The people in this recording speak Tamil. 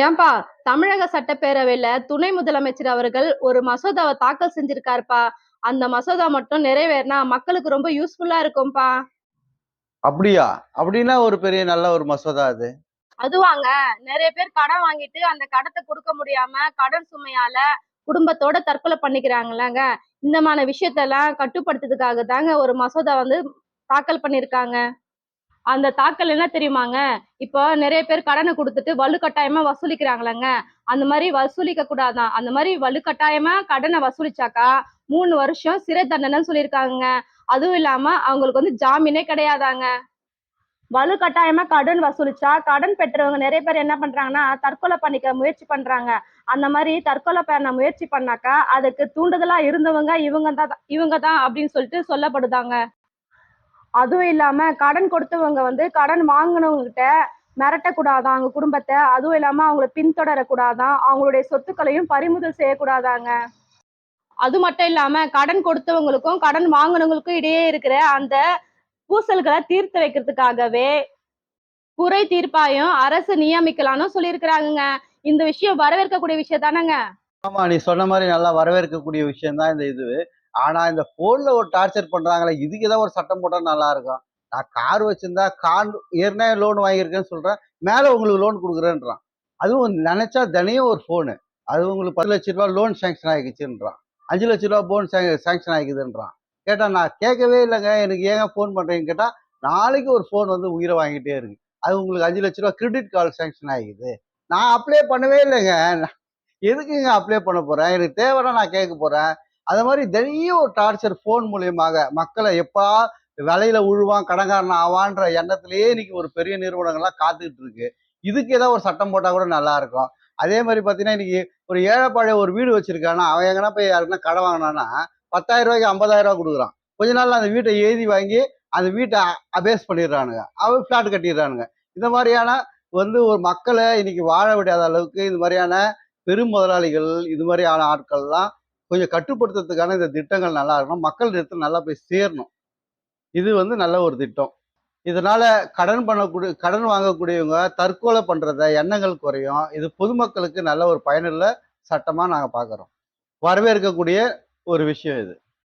ஏன்பா தமிழக சட்டப்பேரவையில துணை முதலமைச்சர் அவர்கள் ஒரு மசோதாவை தாக்கல் செஞ்சிருக்காருப்பா. அந்த மசோதா மட்டும் நிறைவேறினா மக்களுக்கு ரொம்ப யூஸ்ஃபுல்லா இருக்கும்பா. அப்படியா? அப்படின்னா ஒரு பெரிய நல்ல ஒரு மசோதா அது. அதுவாங்க. நிறைய பேர் கடன் வாங்கிட்டு அந்த கடத்தை கொடுக்க முடியாம கடன் சுமையால குடும்பத்தோட தற்கொலை பண்ணிக்கிறாங்கல்லங்க இந்த மாதிரி விஷயத்தெல்லாம் கட்டுப்படுத்துறதுக்காக தாங்க ஒரு மசோதா வந்து தாக்கல் பண்ணிருக்காங்க. அந்த தாக்கல் என்ன தெரியுமாங்க? இப்போ நிறைய பேர் கடனை கொடுத்துட்டு வலுக்கட்டாயமா வசூலிக்கிறாங்களேங்க. அந்த மாதிரி வசூலிக்க கூடாதான் அந்த மாதிரி வலுக்கட்டாயமா கடனை வசூலிச்சாக்கா மூணு வருஷம் சிறை தண்டனைன்னு சொல்லியிருக்காங்க அதுவும் இல்லாம அவங்களுக்கு வந்து ஜாமீனே கிடையாதாங்க. வலுக்கட்டாயமா கடன் வசூலிச்சா கடன் பெற்றவங்க நிறைய பேர் என்ன பண்றாங்கன்னா தற்கொலை பண்ணிக்க முயற்சி பண்றாங்க. அந்த மாதிரி தற்கொலை பண்ண முயற்சி பண்ணாக்கா அதுக்கு தூண்டுதலா இருந்தவங்க இவங்க தான் இவங்க தான் அப்படின்னு சொல்லிட்டு சொல்லப்படுதாங்க. அதுவும் இல்லாம கடன் கொடுத்தவங்க வந்து கடன் வாங்கினவங்ககிட்ட மிரட்டக்கூடாதான் அவங்க குடும்பத்தை? அதுவும் இல்லாம அவங்கள பின்தொடரக்கூடாதான் அவங்களுடைய சொத்துக்களையும் பறிமுதல் செய்யக்கூடாதாங்க? அது மட்டும் இல்லாம கடன் கொடுத்தவங்களுக்கும் கடன் வாங்கினவங்களுக்கும் இடையே இருக்கிற அந்த பூசல்களை தீர்த்து வைக்கிறதுக்காகவே குறை தீர்ப்பாயம் அரசு நியமிக்கலாம்னு சொல்லியிருக்கிறாங்கங்க. இந்த விஷயம் வரவேற்கக்கூடிய விஷயம் தானேங்க ஆமா நீ சொன்ன மாதிரி நல்லா வரவேற்கக்கூடிய விஷயம் தான் இந்த இது. ஆனா இந்த போன்ல ஒரு டார்ச்சர் பண்றாங்களே இதுக்கு ஏதாவது ஒரு சட்டம் போட்டா நல்லா இருக்கும் நான் கார் வச்சிருந்தா கார் ஏற்கனவே லோன் வாங்கியிருக்கேன்னு சொல்றேன் மேல உங்களுக்கு லோன் கொடுக்குறேன்றான். அதுவும் நினைச்சா தினையும் ஒரு ஃபோனு அது உங்களுக்கு பத்து லட்ச ரூபா லோன் சேங்ஷன் ஆகிக்குச்சுன்றான் அஞ்சு லட்ச ரூபா போன் சேங்ஷன் ஆகிக்குதுன்றான் கேட்டா நான் கேட்கவே இல்லைங்க எனக்கு ஏங்க ஃபோன் பண்றீங்கன்னு கேட்டா நாளைக்கு ஒரு ஃபோன் வந்து உயிரை வாங்கிட்டே இருக்கு. அது உங்களுக்கு அஞ்சு லட்ச ரூபா கிரெடிட் கார்டு சேங்ஷன் ஆகிக்குது நான் அப்ளை பண்ணவே இல்லைங்க. நான் எதுக்குங்க அப்ளை பண்ண போறேன்? எனக்கு தேவைன்னா நான் கேட்க போறேன். அது மாதிரி தினையும் ஒரு டார்ச்சர் ஃபோன் மூலியமாக மக்களை எப்பா விலையில உழுவான் கடங்காரன் ஆவான்ற எண்ணத்திலேயே இன்னைக்கு ஒரு பெரிய நிறுவனங்கள்லாம் காத்துக்கிட்டு இருக்கு. இதுக்கு ஏதாவது ஒரு சட்டம் போட்டால் கூட நல்லா இருக்கும். அதே மாதிரி பார்த்தீங்கன்னா இன்னைக்கு ஒரு ஏழைப்பாழைய ஒரு வீடு வச்சிருக்கானா அவன் எங்கன்னா போய் யாருன்னா கடை வாங்கினானா பத்தாயிரம் ரூபாய்க்கு ஐம்பதாயிரம் ரூபா கொடுக்குறான். கொஞ்ச நாள் அந்த வீட்டை எழுதி வாங்கி அந்த வீட்டை அபேஸ் பண்ணிடுறானுங்க. அவன் ஃப்ளாட் கட்டிடுறானுங்க. இந்த மாதிரியான வந்து ஒரு மக்களை இன்னைக்கு வாழ விடாத அளவுக்கு இது மாதிரியான பெரும் முதலாளிகள் இது மாதிரியான ஆட்கள்லாம் கொஞ்சம் கட்டுப்படுத்துறதுக்கான இந்த திட்டங்கள் நல்லா இருக்கணும். மக்கள் இடத்துல நல்லா போய் சேரணும். இது வந்து நல்ல ஒரு திட்டம். இதனால கடன் பண்ணக்கூடிய கடன் வாங்கக்கூடியவங்க தற்கொலை பண்றத எண்ணங்கள் குறையும். இது பொதுமக்களுக்கு நல்ல ஒரு பயனுள்ள சட்டமா நாங்கள் பார்க்குறோம் வரவேற்கக்கூடிய ஒரு விஷயம் இது.